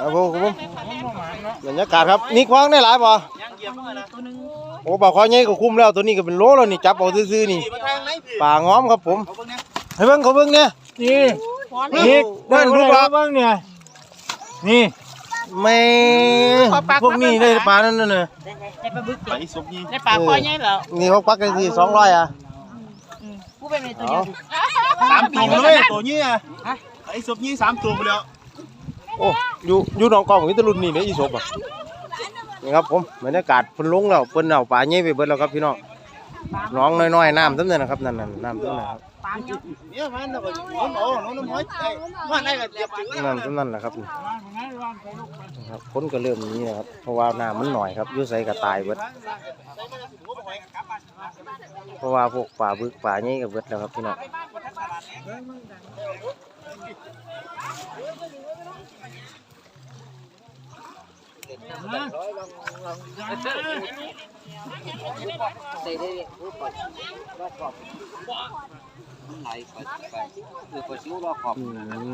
ครับผมครับผมบรรยากาศครับนี่ควางได้หลายป่ะโอ้ปลาคอใหญ่ก็คุ้มแล้วตัวนี้ก็เป็นโลแล้วนี่จับเอาซื่อๆนี่ปลาง้อมครับผมให้เบิ่งเขาเบิ่งเนี่ยนี่นี่นี่นั่ได้นรูรูปปแล้ลัวกษณ์บ้างเนี่ยนี่ไม่พวกนี้ได้ปลานั่นน่ะได้ปลาบึกไปศพนี้ได้ปลาคอใหญ่เหรอนี่เขาปักกันที่สองร้อยอะกูเป็นในตัวเดียวสามตัวเลยตัวนี้อะไอ้ศพนี้สามตัวไปแล้ว โอ้อยู่อยู่หนองกองนี่ตะลุนนี่เด้ออีศพอะนี่ครับผมบรรยากาศเพิ่นลงแล้วเพิ่นเอาปลาใหญ่ไปเบิดแล้วครับพี่น้องน้องน้อยๆน้ำเท่านั้นนะครับนั่นๆน้ำเท่านั้นครับเนี่ยมันเราก็น้องโอ้น้องน้ำห้อยไอ้มันได้ก็เรียบถึงนั่นเท่านั้นแหละครับนะครับคนก็เริ่มหนี้นะครับเพราะว่าน้ำมันหน่อยครับอยู่ใส่ก็ตายเบิดเพราะว่าพวกปลาบึกปลาใหญ่ก็เบิดแล้วครับพี่น้อง อื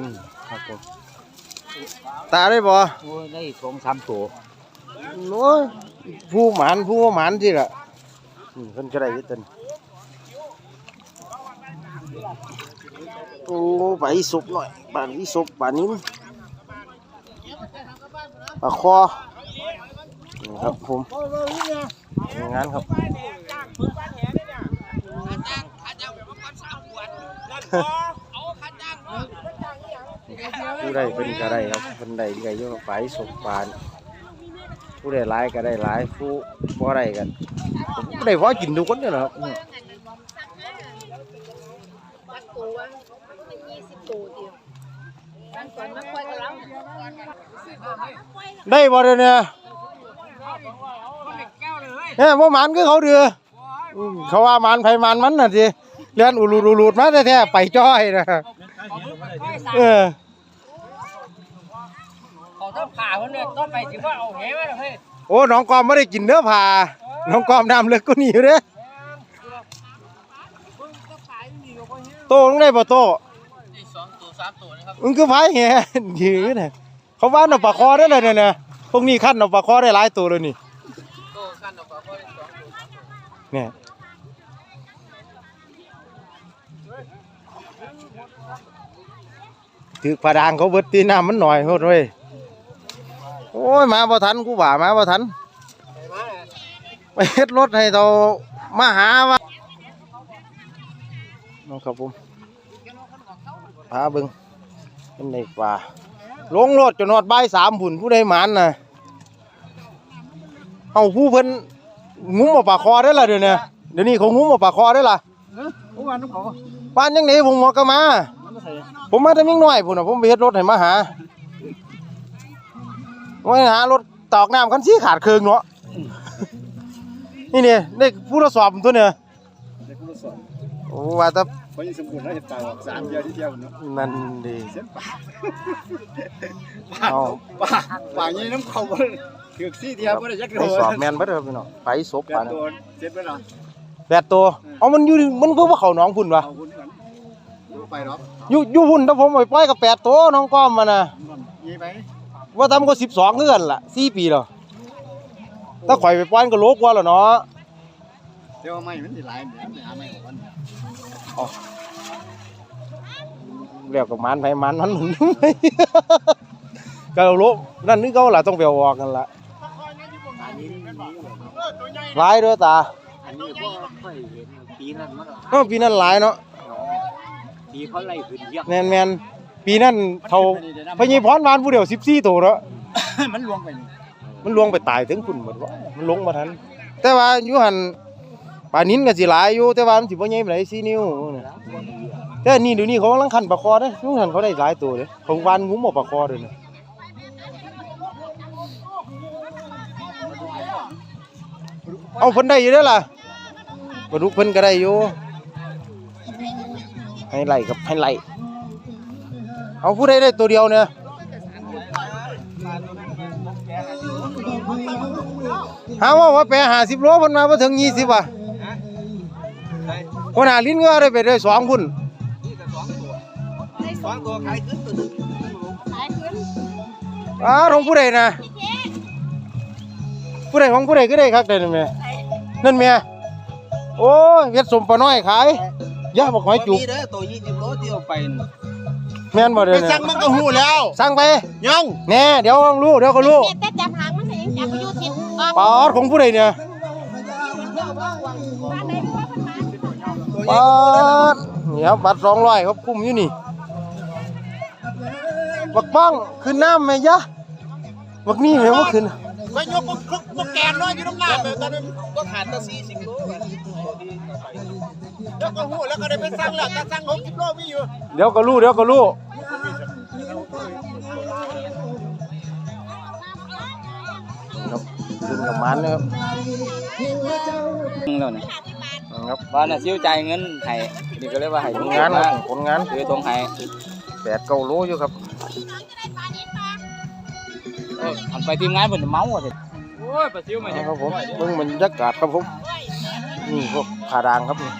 มครับผมตาได้บ่โอ้ยได้สองสามตัวโอ้ยผู้หมานผู้บ่หมานสิล่ะอืมเพิ่นก็ได้อยู่เต้น โอ้ไปสุบหน่อยบานนี้สุบปานนี้ปลาคอครับผมงานครับผู้ใดเป็นก็ได้ครับเพิ่นใดก็อยู่กับไปสุบปาน ผู้ใดหลายก็ได้หลายผู้บ่ได้กันผู้ใดพอกินทุกคนเนี่ยนะครับอืมวับ ตัวเดียวบางคนมาคอยกับเราได้บ่เด้อเนี่ยเนี่ยบ่หมานคือเขาเดืออืมเขาว่าหมานไผหมานมันน่ะสิเลียนอุลูดอุลูดมาแท้ๆไปจ้อยนะเออเขาต้องผ่าคนเนี่ยต้องไปสิว่าเอาแหมาเฮ้ยโอ้น้องกอมไม่ได้กินเนื้อผ่าน้องกอมน้ำเลือกก็หนีอยู่เด้อโตลงได้บ่โต สองตัวสามตัวนะครับมึงคือไผแหยือเนี่ยเขาว่าเอาปลาคอได้เลยเนี่ยนะพวกนี้ขั้นเอาปลาคอได้หลายตัวเลยนี่โตกันออกมาก็ได้สองตัวเนี่ยถือปลาดางเขาเบิดตีน้ำมันหน่อยโหดเว้ยโอ้ยมาบ่ทันกูบ่ามาบ่ทันไปเฮ็ดรถให้เรามาหาวะน้องครับผม พาเบิ่งเป็นในป่าลงรถจนฮอดใบสามผุนผู้ใดหมานน่ะเอาผู้เพิ่นงุ้มอาปากคอได้ละเดี๋ยวนี้เดี๋ยวนี้เขางุ้มอาปากคอได้ละเมื่อวานน้องเขาบ้านยังไหนผมบอกก็มา ผมมาแต่มิ่งน้อยพุ่นะผมไปเฮ็ดรถให้มาหาว่าหารถตอกน้ำคันสีขาดเคืองเนาะนี่เนี่ยได้ผู้ทดสอบตัวเนี่ยเด็กผู้สอน โอ้ว่าแต่เพราะยังสมบูรณ์แล้วเห็นตายออกสามเดียวที่เดียวเนาะนั่นดีเส้นปากเอาปากปากยี่น้ำเขาบ่ถือซี่เดียวบ่ได้ยักไปโดสอบแม่นเบ่เด้อพี่น้องไปศพแปปาดนตัวเจ็ดไปเนาะแปดตัวเอามันอยู่มันคือว่าเขาหน้องพุ่นวะเอาหุ่นกันไปหรอกอยู่อยู่พุ่นถ้าผมไปปล่อยกับแปดตัวน้องก้อมมันน่ะยี่ไปว่าทำก็สิบสองเงื่อนล่ะสี่ปีแล้วถ้าข่อยไปป้อนก็โลกว่าแล้วเนาะเดี๋ยวไม่มันสิหลายเดี๋ยวหาไม่ของมัน เรียกกับมันไผมันมันหมุนก็โลกนั่นนี่เขาล่ะต้องไปเอาออกกันล่ะหลายเด้อตาอันนี้ก็ค่อยเห็นปีนั้นมันเอ้าปีนั้นหลายเนาะปีเขาไล่ขึ้นเยอะแม่นแม่นปีนั้นเท่าพญพรวานผู้เดียว14ตัวเนาะมันลวงไปนี่มันลวงไปตายถึงคุณหมดว่ามันลงมาทันแต่ว่าอยู่หัน ปลานิ้นก็สิหลายอยู่แต่ว่ามันสิบ่ใหญ่ปานใด4นิ้วเนี่ยแต่นี่เดี๋ยวนี้เขากำลังขันปลาคอเด้ยุงหันเขาได้หลายตัวเลยเขาวานงุ้มเอาปลาคอเลยนะเอาเพิ่นได้อยู่เด้อล่ะปลาดุกเพิ่นก็ได้อยู่ให้ไล่กับให้ไล่เอาผู้ใดได้ตัวเดียวเนี่ยหาว่าว่าแปรหาสิบโลเพิ่นมาบ่ถึงยี่สิบว่ะ คนหาลิ้นก็ได้ไปได้สองพุ่นสองตัวขายขึ้นตัวนึงขายขึ้นอ้าของผู้ใดนะผู้ใดของผู้ใดก็ได้ครับเด้นั่นแม่นั่นแม่โอ้ยเฮ็ดสมปลาน้อยขายย่าบอกหอยจุกเด้อตัว20โลที่เอาไปแม่นบ่ไปเด้อเนี่สั่ยงมันก็ฮู้แล้วสั่งไปยังแน่เดี๋ยวรู้เดี๋ยวก็รู้แต่จับหางมันเองจับอยู่ทิศออกปอดของผู้ใดเนี่ย ปอดนี่ครับบัตรสองร้อยครับคุ้มอยู่นี่บักป้องขึ้นน้ำไหมยะบักนี่ไหมว่าขึ้นก็ยกก็คลุกก็แกนน้อยอยู่ตรงหน้าแบบตอนนั้นก็ขาดแต่40โลแล้วก็ฮู้แล้วก็ได้ไปสั่งแล้วแต่สั่ง60โลมีอยู่เดี๋ยวก็รู้เดี๋ยวก็รู้ครับขึ้นกับมันนะครับแล้วนี่ ครับว่าน่ะซิ้วจ่ายเงินให้นี่ก็เลยว่าให้ผลงานครับผลงานคือตรงให้แปดเก้าโลอยู่ครับเอออันไปทีมงานเพิ่นเมาอะสิโอ้ยปลาซิ้วมานะครับผมเบิ่งบรรยากาศครับผมนี่พวกขาดางครับนี่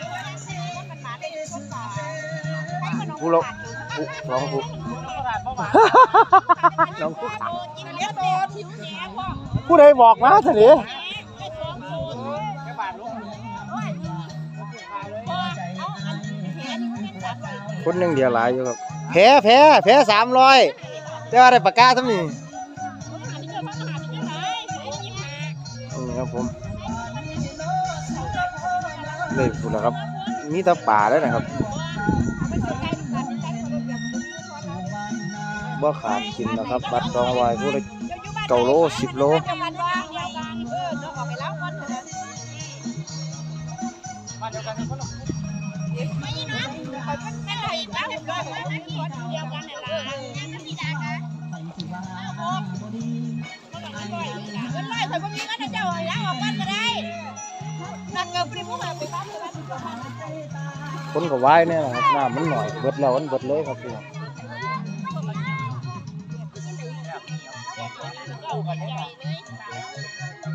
ผู้ละผู้สองผู้น้องผู้ขังผู้ใดบอกมาเถอะนี่ คนหนึ่งเดียวหลายอยู่ครับแพ้แพ้แพ้สามร้อยแต่ว่าได้ปากกาทั้งนี้นี่ครับผมเลยพูดแล้วครับมีแตาป่าแล้วนะครับบ่ขาดกินนะครับ บัตรสองร้อยผู้ละเก้าโลสิบโลคน ก็ว่ายเนี่ยนะครับน้ำมันหน่อยเบิดแล้วมันเบิดเลยครับพี่น้อง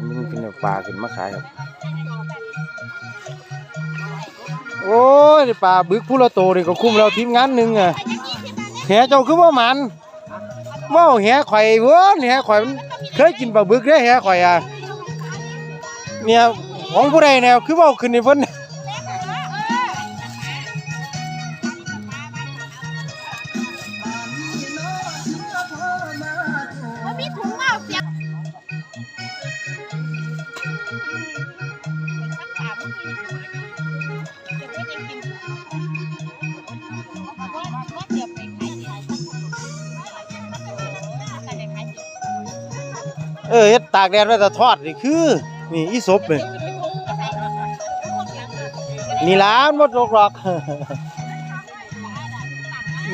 มันกินเอาปลาขึ้นมาขายครับโอ้ ยนี่ปลาบึกผู้ละโตนี่ก็คุ้มเราทีมงานหนึ่งอะแหเจ้าคือว่ามันว่าแหข่อยเว้นแหข่อยมันเคยกินปลาบึกได้แหข่อยอะเนี่ยของผู้ใดแนวคือว่าขึ้นในเพิ่น เออเฮ็ดตากแดดไว้แต่ทอดนี่คือ นี่อีศพนี่นี่ล้านมดลกหรอก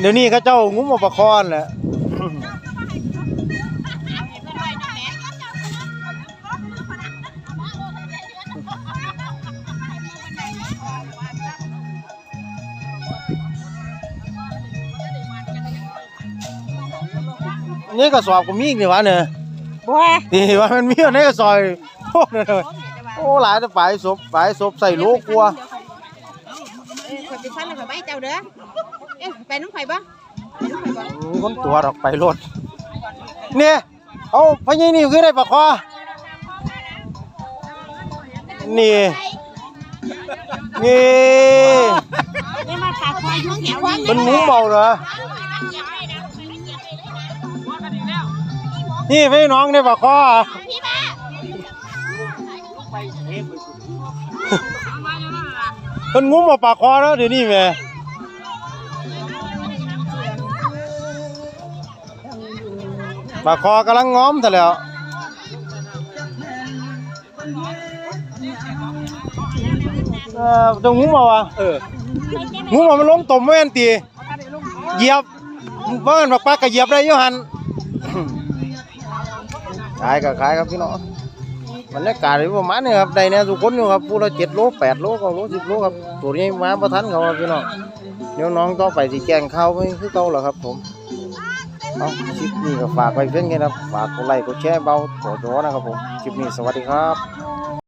เดี๋ยวนี้เขาเจ้างุ้มอาปลาคอนแหละนี่กระสอบก็มีอีกนี่วะเนี่ย บัวนี่ว่ามันมีอยู่ในกระสอบโอ้นั่นเลยโอ้หลายแต่ปลายศพปลายศพใส่โลกลัวเออข่อยเป็นฟันแล้วข่อยไม่เจ้าเด้อเอ๊ะไปน้องข่อยบ่มีคนตัวดอกไปรถเนี่ยเอาพญานี่คือได้ปลาคอนี่นี่ไม่มาขาควายยุ่งแถวมันหมูเบาเหรอ นี่พี่น้องได้ปลาคอมันงุ้มเอาปลาคอแล้วเดี๋ยวนี้แม่ปลาคอกำลังง้อมแต่แล้วเออจะงุ้มเอาอะเอองูมันลงตมแม่นตีเหยียบเมื่อนบักปักก็เหยียบได้อยู่หัน ขายก็ขายครับพี่น้องบรรยากาศอยู่ประมาณนี้ครับได้เนี่ยทุกคนอยู่ครับผู้ละเจ็ดโลแปดโลเก้าโลสิบโลครับตัวนี้มาประทันเขาครับพี่น้องเดี๋ยวน้องต่อไปสิแกงข้าวไม่คือเก่าหรอครับผมเอาคลิปนี้ก็ฝากไว้เพื่อนกันครับฝากกดไลค์กดแชร์เบาขอโทษนะครับผมคลิปนี้สวัสดีครับ